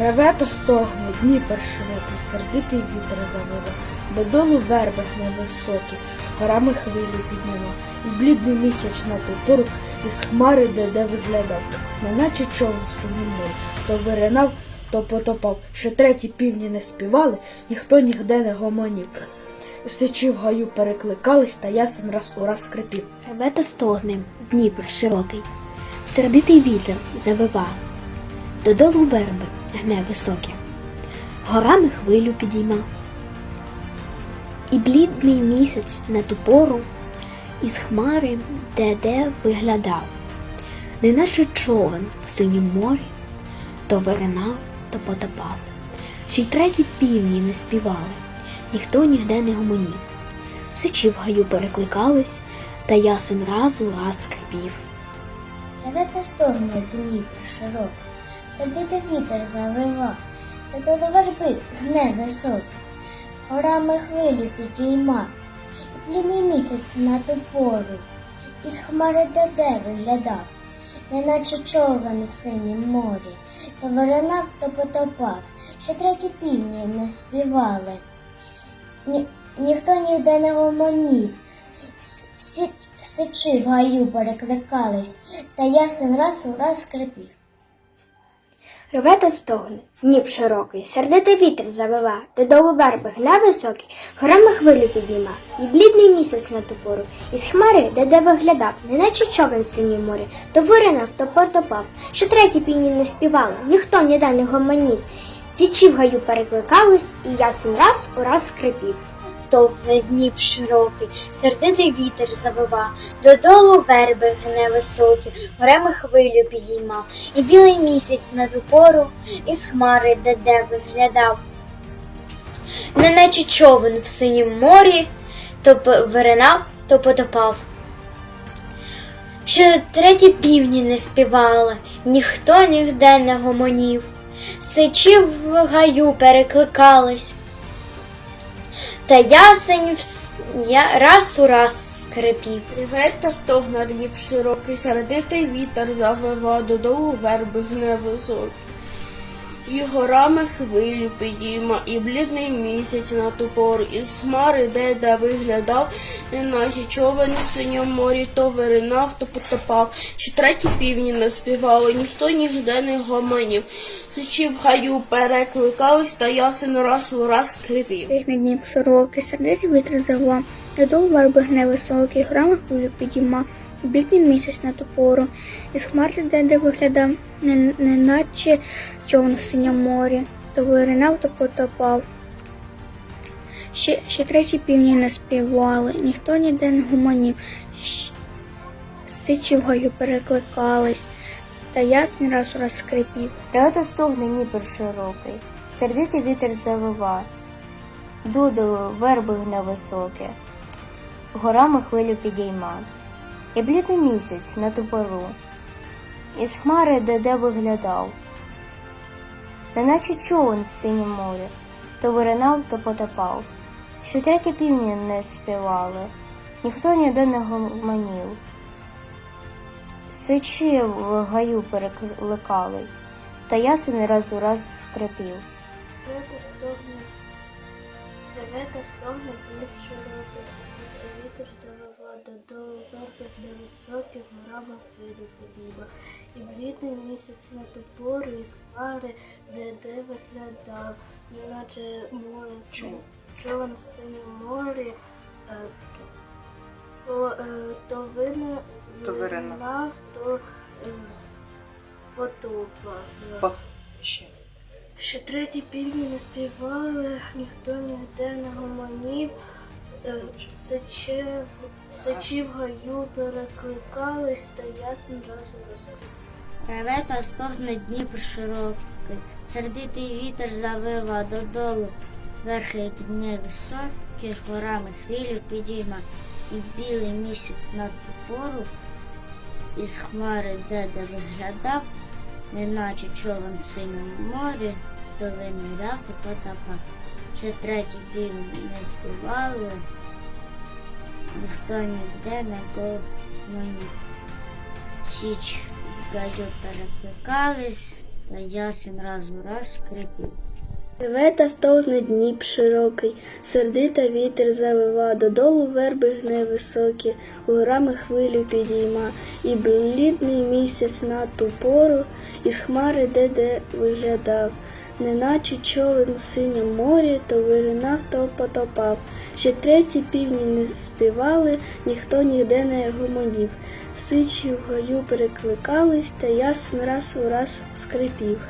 Реве та стогне, Дніпер широкий, сердитий вітер завива, додолу верби невисокі, горами хвилі підняла, і блідний місяць на ту пору із хмари де виглядав, неначе човен в синім то виринав, то потопав, що треті півні не співали, ніхто нігде не гомонів. Сичі в гаю перекликались, та ясен раз у раз скрипів. Реве та стогне, Дніпр широкий, сердитий вітер завива, додолу верби гне високі, горами хвилю підійма. І блідний місяць на ту пору із хмари де-де виглядав, неначе човен в синім морі, то виринав, то потопав. Ще й треті півні не співали, ніхто нігде не гомонів. Сичі в гаю перекликались, та ясен раз у раз скрипів. Реве та стогне Дніпр широкий, сердитий вітер завива, та до верби гне високий, горами хвилю підійма, і місяць на ту пору, із хмари де виглядав, неначе човен в синім морі, то виринав, то потопав, ще треті півні не співали. Ні, ніхто ніде не гомонів, С- сі- сичі в гаю перекликались, та ясен раз у раз скрипів. Реве та стогне, Дніп широкий, сердитий вітер завива, додолу верби гне високий, горами хвилю підніма, і блідний місяць на ту пору, із хмари, де де виглядав, неначе човен в синім морі, то виринав, то потопав, що треті півні не співали, ніхто ніде не гомонів. Січі в гаю перекликались, і ясен раз у раз скрипів. Стовгне Дніп широкий, сердитий вітер завива, додолу верби гне високі, горами хвилю підіймав, і білий місяць на ту пору із хмари де-де виглядав. Неначе човен в синім морі, то виринав, то потопав. Ще треті півні не співали, ніхто нігде не гомонів, сичі в гаю перекликались, та ясень вс- я раз у раз скрипів. Реве та стогна Дніп широкий, сердитий вітер завива, додолу верби гне високий. І горами хвилю підійма, і блідний місяць на ту пору, із хмари де де виглядав, неначе човен у синьому морі, то виринав, то потопав, що треті півні не співали, ніхто нігде не гомонів. Сичі в гаю перекликались, та ясен раз у раз скрипів. Тихний Дніп широкий, сердитий вітер завела, додолу верби гне високий, храми хвилю підійма, бідний місяць на ту пору, із хмари де виглядав, не- неначе човен в синьому морі, то виринав, то потопав. Ще, ще треті півні не співали, ніхто ніде не гуманів, Щ- сичі перекликались, та ясний раз у раз скрипів. Ревета стогне Дніпер широкий, сердитий вітер завива, дудо верби гне високе, горами хвилю підійма, і блідний місяць на ту пору, із хмари де де виглядав, неначе човен в синім морі, то виринав, то потопав, що треті півні не співали, ніхто ніде не гомонів. Сичі в гаю перекликались, та ясен раз у раз скрипів. Реве стогне, Дніп широкий, сердитий вітер завива, додолу верби невисокі, горами хвилі підійма, і блідний місяць на ту пору із хмари, де де виглядав, неначе море син- човен в морі, е, то, е, то вина виринав, то е, потопав. Ще. Ще треті півні не співали, ніхто ніде не гомонів, е, сиче в- гаю перекликались, та ясен раз раз. Реве стогне Дніпр широкий, сердитий вітер завива додолу, верхи дні високі, горами хвилю підійма, і білий місяць на ту пору, із хмари де виглядав, неначе човен синьому морі, то виниряв та потопав. Ще треті півні не співали, ніхто ніде не гомонів. Січ в гаю перекликались, та ясен раз у раз скрипів. Реве та стогне Дніп широкий, сердита вітер завива, додолу верби гне високі, горами хвилю підійма, і блідний місяць на ту пору із хмари де-де виглядав, неначе човен у синім морі, то виринав, то потопав. Ще треті півні не співали, ніхто ніде не гомонів. Сичі в гаю перекликались, та ясен раз у раз скрипів.